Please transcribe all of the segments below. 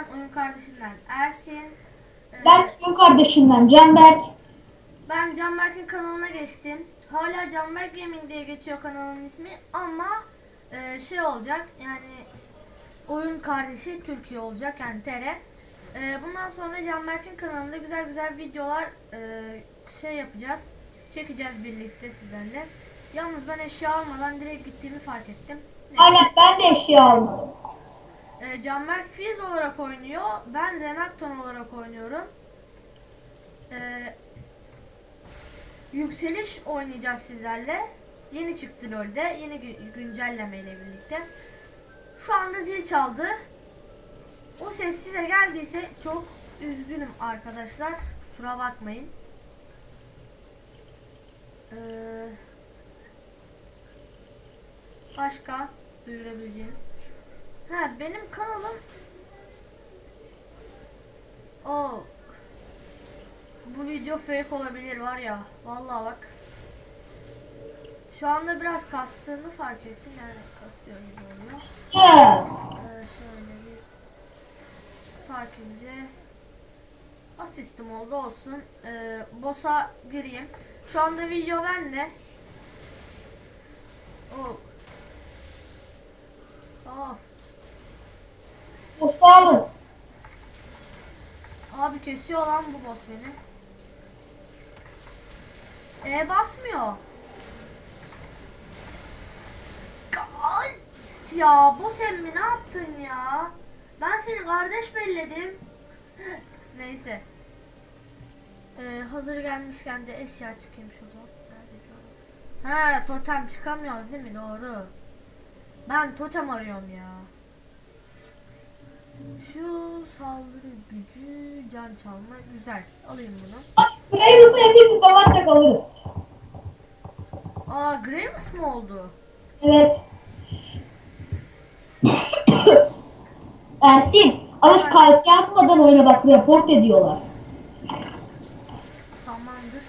ben oyun kardeşinden Ersin. Ee, Ben Oyun kardeşinden Canberk. ben Canberk'in kanalına geçtim. Hala Canberk Gaming diye geçiyor kanalın ismi ama e, şey olacak yani oyun kardeşi Türkiye olacak yani TR. E, bundan sonra Canberk'in kanalında güzel güzel videolar e, şey yapacağız. Çekeceğiz birlikte sizlerle. Yalnız ben eşya almadan direkt gittiğimi fark ettim. Neyse. Aynen ben de eşya aldım. E, Canberk Fizz olarak oynuyor. Ben Renakton olarak oynuyorum. E, yükseliş oynayacağız sizlerle. Yeni çıktı LoL'de. Yeni gü- güncelleme ile birlikte. Şu anda zil çaldı. O ses size geldiyse çok üzgünüm arkadaşlar. Kusura bakmayın. Ee, başka duyurabileceğiniz. Ha benim kanalım o bu video fake olabilir var ya. Vallahi bak. Şu anda biraz kastığını fark ettim. Yani kasıyor gibi oluyor. Ee, şöyle bir sakince asistim oldu olsun. Ee, boss'a gireyim. Şu anda video bende. Oh. Of. Olun. Abi kesiyor lan bu boss beni. E basmıyor. Ay, Ya bu sen mi ne yaptın ya? Ben seni kardeş belledim. Neyse. Ee, hazır gelmişken de eşya çıkayım şuradan. He totem çıkamıyoruz değil mi? Doğru. Ben totem arıyorum ya. Şu saldırı gücü, can çalma güzel. Alayım bunu. Graves'ı hepimiz dalarsak alırız. Aa Graves mi oldu? Evet. Ersin, alış KSK atmadan oyna bak report ediyorlar. Tamamdır.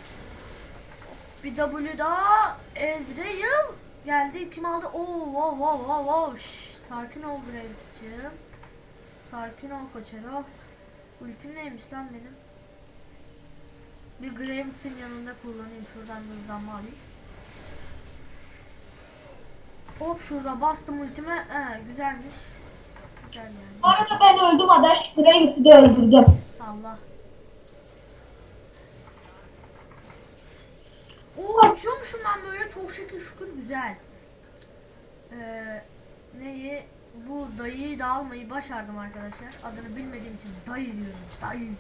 Bir W daha Ezreal geldi. Kim aldı? Oo wow wow wow wow. Şş, sakin ol Graves'cığım. Sakin ol Koçero. Ultim neymiş lan benim? Bir Graves'in yanında kullanayım. Şuradan bir hızlanma alayım. Hop şurada bastım ultime. Ee, güzelmiş. Güzel yani. Bu arada ben öldüm adaş, Graves'i de öldürdüm. Salla. Oo uçuyormuşum ben böyle çok şükür şükür güzel. Ee, neyi? Bu dayıyı da almayı başardım arkadaşlar. Adını bilmediğim için dayı diyorum. Dayı.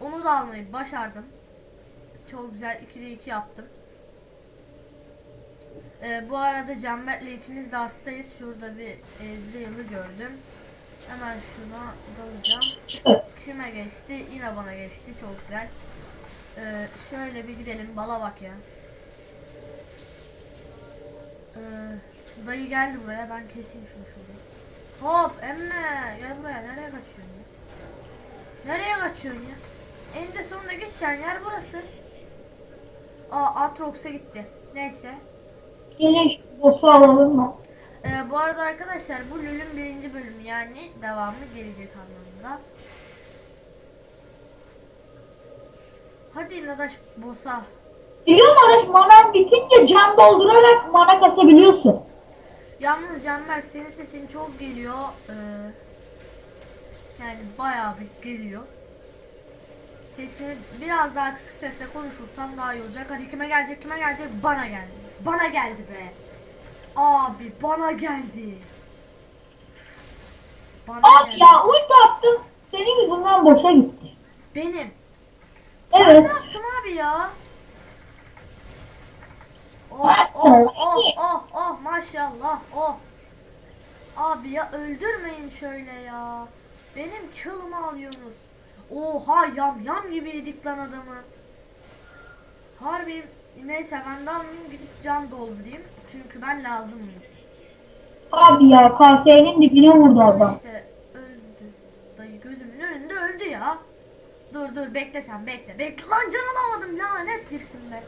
Onu da almayı başardım. Çok güzel 2'de 2 yaptım. Ee, bu arada Canberk'le ikimiz de hastayız. Şurada bir Ezreal'ı gördüm. Hemen şuna dalacağım. Kime geçti? Yine bana geçti. Çok güzel. Ee, şöyle bir gidelim. Bala bak ya. Ee, dayı geldi buraya. Ben keseyim şunu şurada. Hop emme. Gel buraya. Nereye kaçıyorsun ya? Nereye kaçıyorsun ya? Eninde sonunda gideceğin yer burası. Aa Atrox'a gitti. Neyse. Gelin şu boss'u alalım mı? Ee, bu arada arkadaşlar bu LoL'ün birinci bölümü yani devamı gelecek anlamında. Hadi Nadaş bossa. Biliyor musun adaş manan bitince can doldurarak mana kasabiliyorsun. Yalnız Canberk senin sesin çok geliyor. Ee, yani bayağı bir geliyor. Sesini biraz daha kısık sesle konuşursam daha iyi olacak. Hadi kime gelecek kime gelecek bana geldi. Bana geldi be. Abi bana geldi. Bana Abi geldi. ya ulti attım. Senin yüzünden boşa gitti. Benim. Evet. Ne yaptım abi ya? Oh oh oh oh oh maşallah oh. Abi ya öldürmeyin şöyle ya. Benim kılımı alıyorsunuz. Oha yam yam gibi yedik lan adamı. Harbi neyse ben de almayayım gidip can doldurayım. Çünkü ben lazım mıyım? Abi ya kasenin dibine vurdu adam. İşte öldü. Dayı gözümün önünde öldü ya. Dur dur bekle sen bekle. Bekle lan can alamadım lanet girsin be.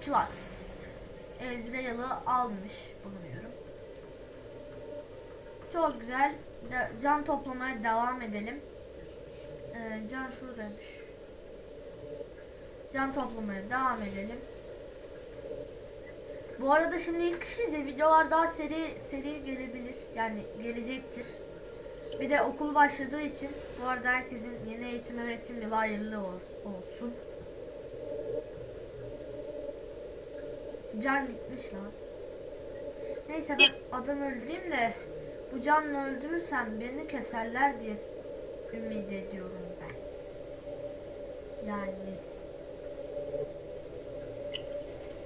Çılaks. Ezreal'ı almış bulunuyorum. Çok güzel. De- can toplamaya devam edelim. Ee, can şuradaymış. Can toplamaya devam edelim. Bu arada şimdi ilk kişiyiz videolar daha seri seri gelebilir. Yani gelecektir. Bir de okul başladığı için bu arada herkesin yeni eğitim öğretim yılı hayırlı ol- olsun. Can gitmiş lan. Neyse ben adam öldüreyim de bu canla öldürürsem beni keserler diye ümit ediyorum ben. Yani.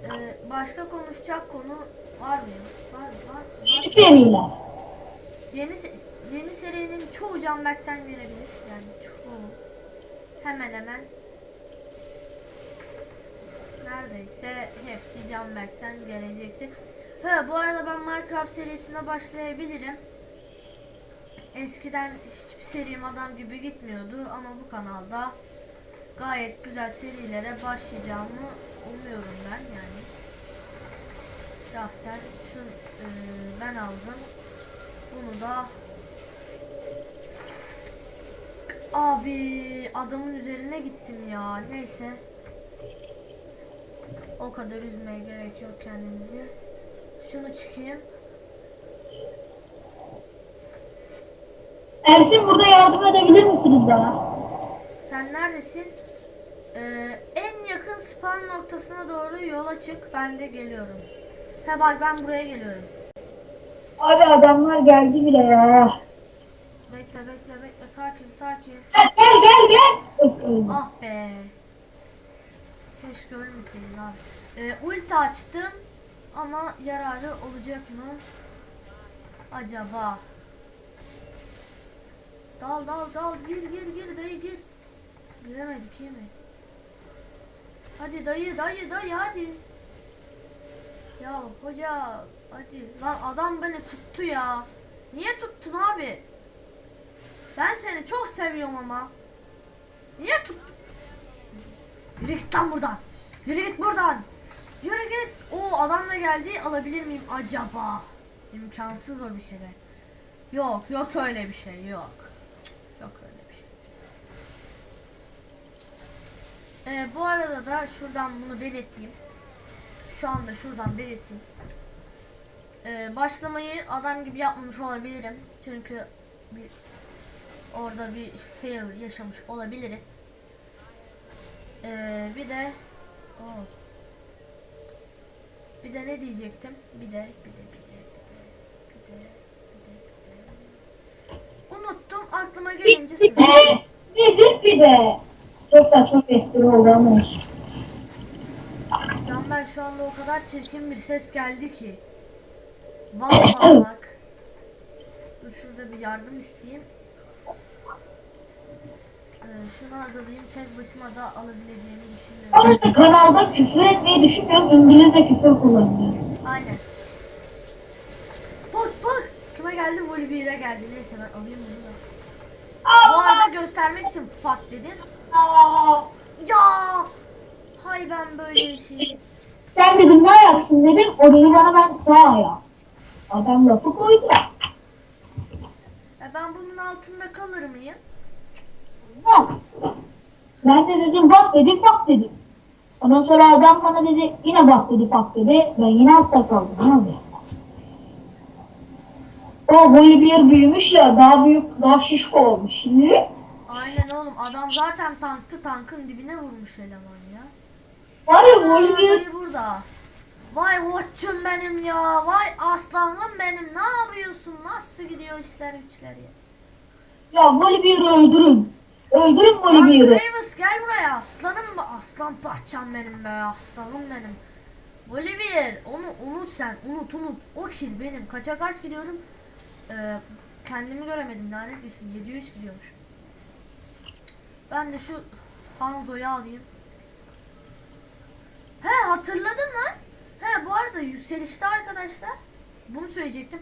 Ee, başka konuşacak konu var mı? Var var. Yeni var. Yeni se- yeni serinin çoğu Canberk'ten gelebilir. Yani çoğu. Hemen hemen. Neredeyse hepsi Canberk'ten gelecektir. Ha bu arada ben Minecraft serisine başlayabilirim. Eskiden hiçbir serim adam gibi gitmiyordu ama bu kanalda gayet güzel serilere başlayacağımı umuyorum ben yani. Şahsen şu e, ben aldım. Bunu da Abi adamın üzerine gittim ya. Neyse. O kadar üzmeye gerek yok kendimizi. Şunu çıkayım. Ersin burada yardım edebilir misiniz bana? Sen neredesin? Ee, en yakın spawn noktasına doğru yola çık. Ben de geliyorum. He bak ben buraya geliyorum. Abi adamlar geldi bile ya. Bekle bekle bekle sakin sakin. Gel gel gel gel. Ah be. Keşke ölmeseydin abi. Ee, ulti açtım ama yararı olacak mı? Acaba? Dal dal dal gir gir gir dayı gir. Giremedik iyi mi? Hadi dayı dayı dayı hadi. Ya hoca hadi. Lan adam beni tuttu ya. Niye tuttun abi? Ben seni çok seviyorum ama. Niye tuttun? Yürü git lan buradan. Yürü git buradan. Yürü git. O adam da geldi. Alabilir miyim acaba? İmkansız o bir kere. Yok yok öyle bir şey yok. Yok öyle bir şey. Ee, bu arada da şuradan bunu belirteyim. Şu anda şuradan belirteyim. Ee, başlamayı adam gibi yapmamış olabilirim. Çünkü bir orada bir fail yaşamış olabiliriz. Ee, bir de Oo. bir de ne diyecektim? Bir de bir de bir de bir de bir de bir de unuttum aklıma gelince Bir de nedir bir de. Çok saçma bir espri oldu ama olsun. Canberk şu anda o kadar çirkin bir ses geldi ki. Vallahi bak. Dur şurada bir yardım isteyeyim. Ee, şunu adalayım tek başıma da alabileceğimi düşünmüyorum. arada kanalda küfür etmeyi düşünmüyorum. İngilizce küfür kullanıyorum. Aynen. Fut fut. Kime geldi? Volibear'e geldi. Neyse ben alayım bunu da. Bu arada göstermek için fuck dedim. Ya. Hay ben böyle bir şey. Sen dedim ne ayaksın dedim. O dedi bana ben sağ ayağım. Adam lafı koydu. Ya ben bunun altında kalır mıyım? Bak. Ben de dedim bak dedim bak dedim. Ondan sonra adam bana dedi yine bak dedi bak dedi. Ben yine altta kaldım abi. O böyle bir yer büyümüş ya daha büyük daha şişko olmuş şimdi. Aynen oğlum adam zaten tanktı tankın dibine vurmuş eleman ya. Var ya böyle bir yer burada. Vay koçum benim ya. Vay aslanım benim. Ne yapıyorsun? Nasıl gidiyor işler güçler ya? ya böyle bir yeri öldürün. Öldürün yeri. Graves gel buraya. Aslanım mı? Aslan parçam benim be. Aslanım benim. Olivier onu unut sen. Unut unut. O kill benim. Kaça kaç gidiyorum? Ee, kendimi göremedim. Lanet bilsin. 703 gidiyormuş. Ben de şu Hanzo'yu alayım. He hatırladım lan. He bu arada yükselişte arkadaşlar. Bunu söyleyecektim.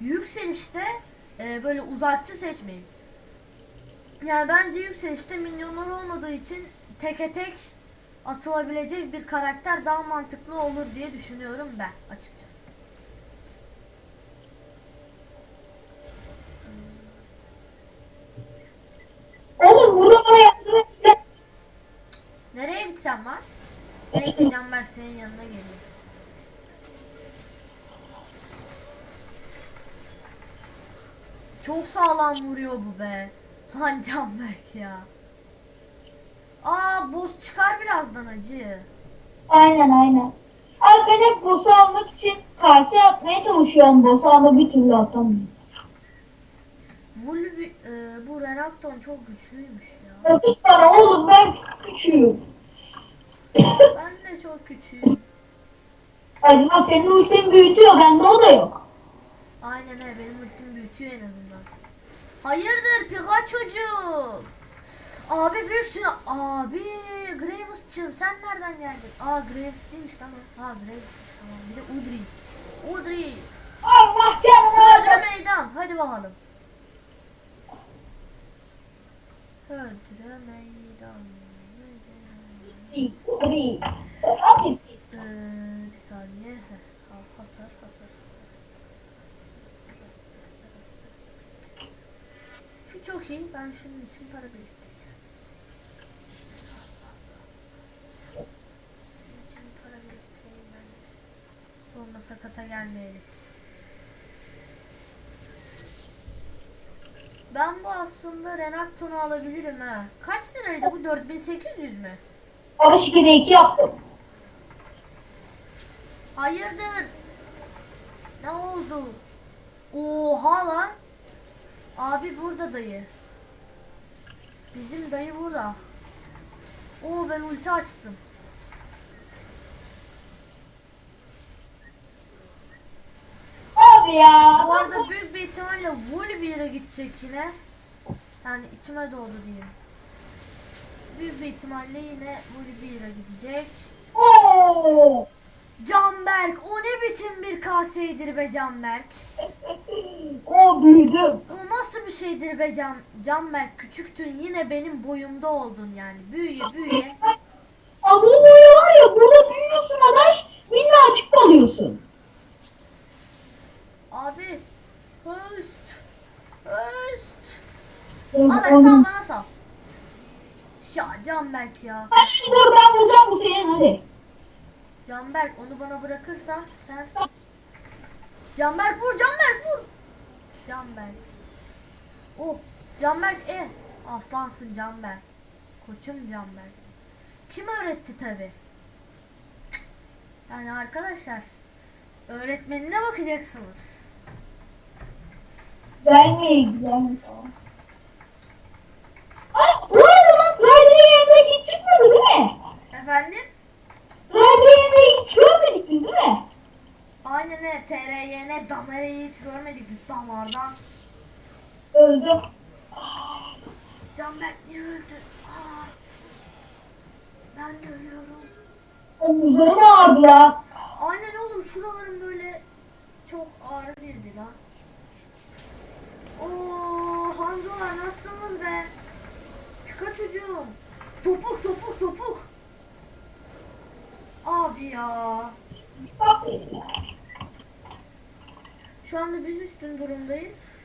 Yükselişte e, böyle uzakçı seçmeyin. Yani bence yükselişte minyonlar olmadığı için teke tek atılabilecek bir karakter daha mantıklı olur diye düşünüyorum ben açıkçası. Oğlum burada oraya Nereye gitsem lan? Neyse Canberk senin yanına geliyor. Çok sağlam vuruyor bu be. Lan Canberk ya. Aa boss çıkar birazdan acı. Aynen aynen. Abi ben hep boss'u almak için kase atmaya çalışıyorum boss'u ama bir türlü atamıyorum. Vulbi, e, bu Renakton çok güçlüymüş ya. Yazık oğlum ben küçüğüm. Ben de çok küçüğüm. Lan senin ultin büyütüyor bende o da yok. Aynen he benim ultim büyütüyor en azından. Hayırdır Pikachu'cum? Abi büyüksün. Abi Graves'cığım sen nereden geldin? Aa Graves değilmiş tamam. Ha Graves'miş tamam. Bir de Udry. Udry. Allah canına Öldüre meydan. Hadi bakalım. Öldüre meydan. Hadi. Hadi. Ee, bir saniye. Hasar, hasar, hasar, hasar, hasar, hasar, hasar, hasar, hasar. Şu çok iyi. Ben şunun için para biriktireceğim. İçin para biriktireyim ben. Sonra sakata gelmeyelim. Ben bu aslında Renakton'u alabilirim ha. Kaç liraydı bu? 4800 mü? Alış 2'de 2 yaptım. Hayırdır? Ne oldu? Oha lan. Abi burada dayı. Bizim dayı burada. Oo ben ulti açtım. Abi ya. Bu arada büyük bir ihtimalle Volibear'a gidecek yine. Yani içime doğdu diyeyim. Büyük bir ihtimalle yine Volibear'a gidecek. Oo. Canberk o ne biçim bir kaseydir be Canberk. O büyüdüm. O nasıl bir şeydir be Can, Canberk? Küçüktün yine benim boyumda oldun yani. Büyüye büyüye. Ama boyu var ya burada büyüyorsun adaş. Minnacık kalıyorsun. Abi. Höst. Höst. Ana sal bana sal. Ya Canberk ya. Hadi dur ben vuracağım bu senin hadi. Canberk onu bana bırakırsan sen. Canberk vur Canberk vur. Canberk. Oh Canberk e. Aslansın Canberk. Koçum Canberk. Kim öğretti tabi? Yani arkadaşlar öğretmenine bakacaksınız. Güzel mi? Güzel mi? Ay bu arada lan Trider'e yemek hiç çıkmadı değil mi? Efendim? Trider'e yemek hiç görmedik biz değil mi? Ne TRYN Damere'yi hiç görmedik biz damardan. Öldüm. Canberk niye öldü? Aa, ben de ölüyorum. Omuzlarım ağrıdı ya. Aynen oğlum şuralarım böyle çok ağrı birdi lan. Oo Hanzolar nasılsınız be? Pikachu'cum. Topuk topuk topuk. Abi ya. Şu anda biz üstün durumdayız.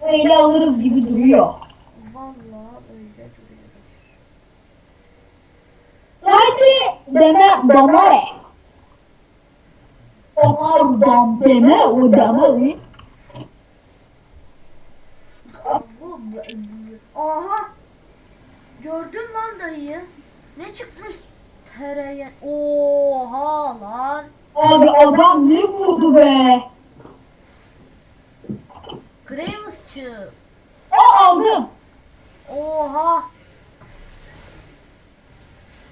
bu eli alırız gibi duruyor. Vallahi öyle duruyoruz. Trider'e deme damare. Damar dam deme o damare. Aha. Gördün lan dayıyı. Ne çıkmış tereye? Oha lan. Abi adam ne vurdu be? Graves'çı. Aa aldım. Oha.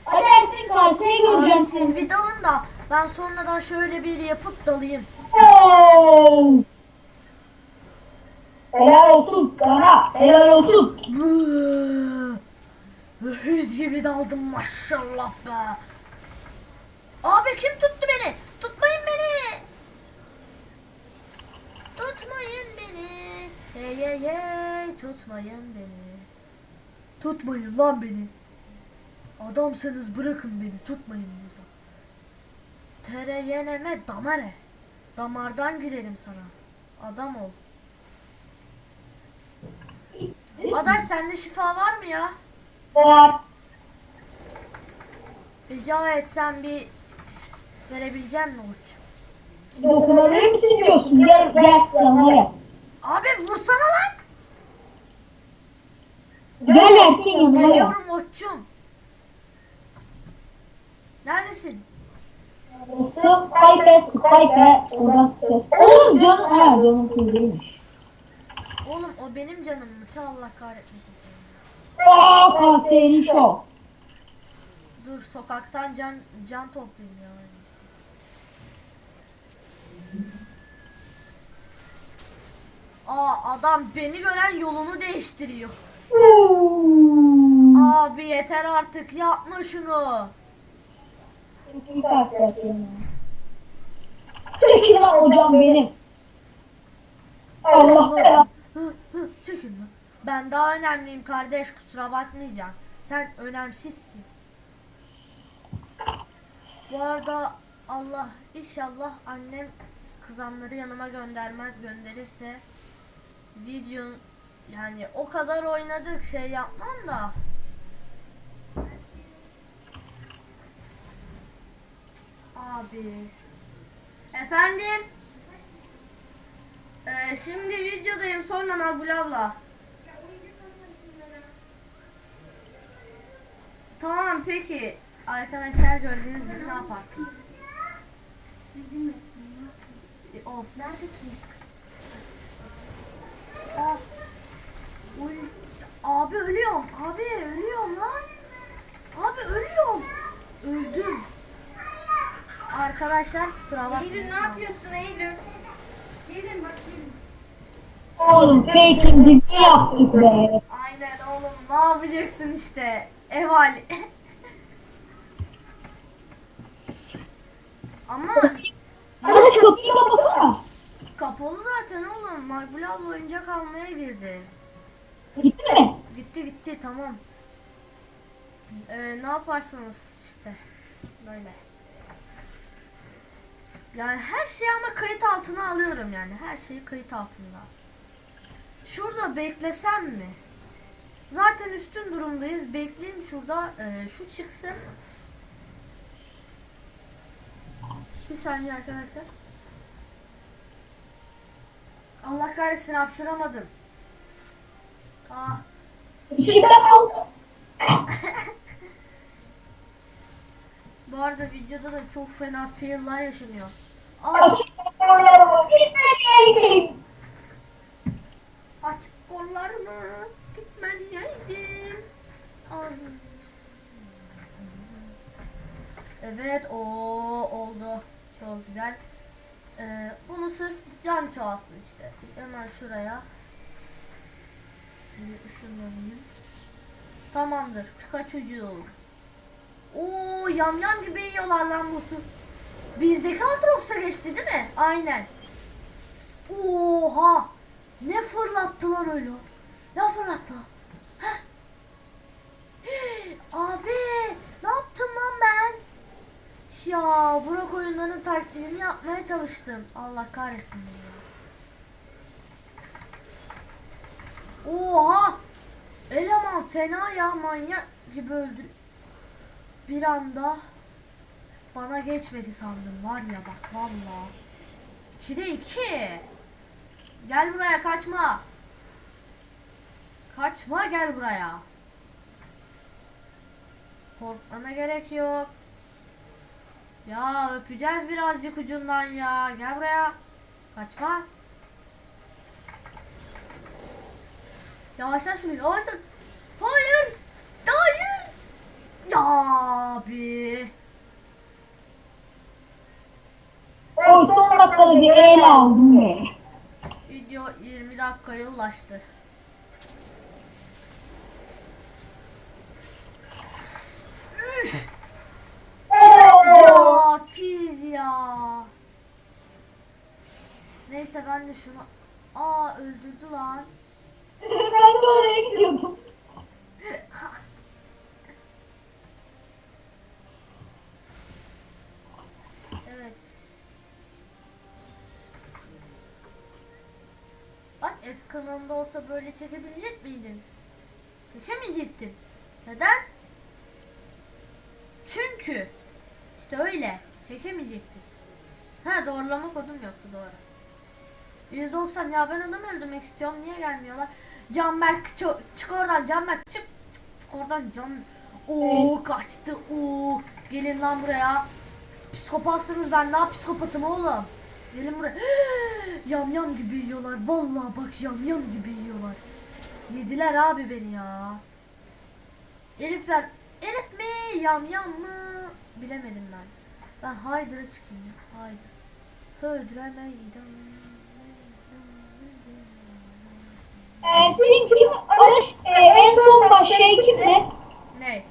Hadi Ersin Abi göreceğim siz bir dalın da ben sonradan şöyle bir yapıp dalayım. Oo. Helal olsun sana. Helal olsun. Hüz gibi daldım maşallah be. Abi kim tuttu beni? Tutmayın beni. Tutmayın beni. Hey hey hey tutmayın beni. Tutmayın lan beni. Adamsanız bırakın beni tutmayın burada. Tereyeneme damare. Damardan girerim sana. Adam ol. Adaş sende şifa var mı ya? Var. Rica etsem bir verebilecek mi uç? Dokunabilir misin diyorsun. Gel gel yanına gel. Abi vursana lan. Gel Ersin yanına gel. Geliyorum uççum. Neredesin? Skype, Skype. Oradan ses. Oğlum canım. Ha canım kuyruğuymuş. Oğlum o benim canım mı? Te Allah kahretmesin seni. Aaa kanserin şov. Dur sokaktan can can toplayayım ya. Aa adam beni gören yolunu değiştiriyor. Abi yeter artık yapma şunu. Çok yapıyorum. Çekil lan hocam benim. Allah belanı. Hı, hı, Çekil lan. Ben daha önemliyim kardeş kusura bakmayacaksın. Sen önemsizsin. Bu arada Allah inşallah annem kızanları yanıma göndermez gönderirse video yani o kadar oynadık şey yapmam da Abi Efendim ee, şimdi videodayım sonra Makbule abla. Tamam peki. Arkadaşlar gördüğünüz gibi ne yaparsınız? Olsun. Nerede ki? Ah. Abi ölüyorum. Abi ölüyorum lan. Abi ölüyorum. Öldüm. Arkadaşlar kusura bakmayın. Eylül ne yapıyorsun Eylül? Gelin bak gelin. Oğlum fake'in dibini yaptık be. Aynen oğlum ne yapacaksın işte ev hali. Ama Arkadaş kapıyı kapasana. kapalı zaten oğlum. Makbule abla oyuncak almaya girdi. Gitti mi? Gitti gitti tamam. Ee, ne yaparsınız işte böyle. Yani her şeyi ama kayıt altına alıyorum yani. Her şeyi kayıt altında. Şurada beklesem mi? Zaten üstün durumdayız. Bekleyeyim şurada. Ee, şu çıksın. Bir saniye arkadaşlar. Allah kahretsin hapşıramadım. Ah. İçimde kaldı. Bu arada videoda da çok fena fail'lar yaşanıyor. Aa, Açık kollarımı. Gitmedi. açık kollarımı gitme diyeydim. Ağzım. Evet o oldu. Çok güzel. Ee, bunu sırf can çoğalsın işte. Hemen şuraya. Bir ışınlanayım. Tamamdır. Pikachu'cuğum. Oo yamyam gibi yiyorlar lan bu su. Bizdeki Altrox'a geçti değil mi? Aynen. Oha! Ne fırlattı lan öyle? Ne fırlattı? Heh. Abi ne yaptım lan ben? Ya Burak oyunlarının taklidini yapmaya çalıştım. Allah kahretsin beni ya. Oha! Eleman fena ya manyak gibi öldü. Bir anda bana geçmedi sandım var ya bak valla. 2'de 2. Gel buraya kaçma. Kaçma gel buraya. Korkmana gerek yok. Ya öpeceğiz birazcık ucundan ya. Gel buraya. Kaçma. Yavaşla şunu yavaşla. Hayır. Hayır. Ya abi. Oy son dakikada bir el aldım be. Video 20 dakikaya ulaştı. Üf. Ya fiz ya. Neyse ben de şunu... Aa öldürdü lan. Ben de oraya gidiyordum. Evet. Bak es kanalında olsa böyle çekebilecek miydim? Çekemeyecektim. Neden? Çünkü işte öyle. Çekemeyecektim. Ha doğrulama kodum yoktu doğru. 190 ya ben adam öldürmek istiyorum. Niye gelmiyorlar? Canberk çı- çık oradan Canberk çık. Çık oradan Can. Oo kaçtı. Oo gelin lan buraya. Siz Psikopatsınız ben daha psikopatım oğlum. Gelin buraya. yam yam gibi yiyorlar. Vallahi bak yam yam gibi yiyorlar. Yediler abi beni ya. Herifler herif mi yam yam mı bilemedim ben. Ben Hydra'ya çıkayım ya. Hydra. Hydra meydan. Ersin kim? Alış, e, en son başlayan kimdi? Ne?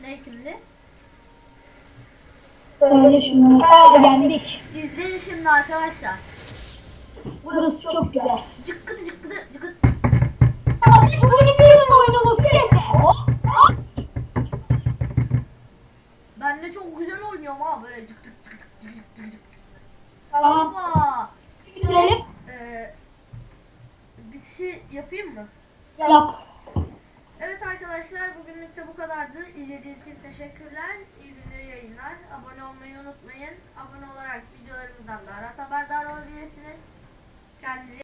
Ne kimdi? Söyle şunu. Aa yendik. İzleyin şimdi arkadaşlar. Burası çok güzel. Cıkkıdı cıkkıdı cıkkıdı. Kardeş bunu birinin oynaması yeter. Hop, hop. Ben de çok güzel oynuyorum ha böyle cık Tamam. Bitirelim. Ee, bitişi yapayım mı? Yap. Evet arkadaşlar bugünlük de bu kadardı. İzlediğiniz için teşekkürler. İyi günler yayınlar. Abone olmayı unutmayın. Abone olarak videolarımızdan daha rahat haberdar olabilirsiniz. Kendinize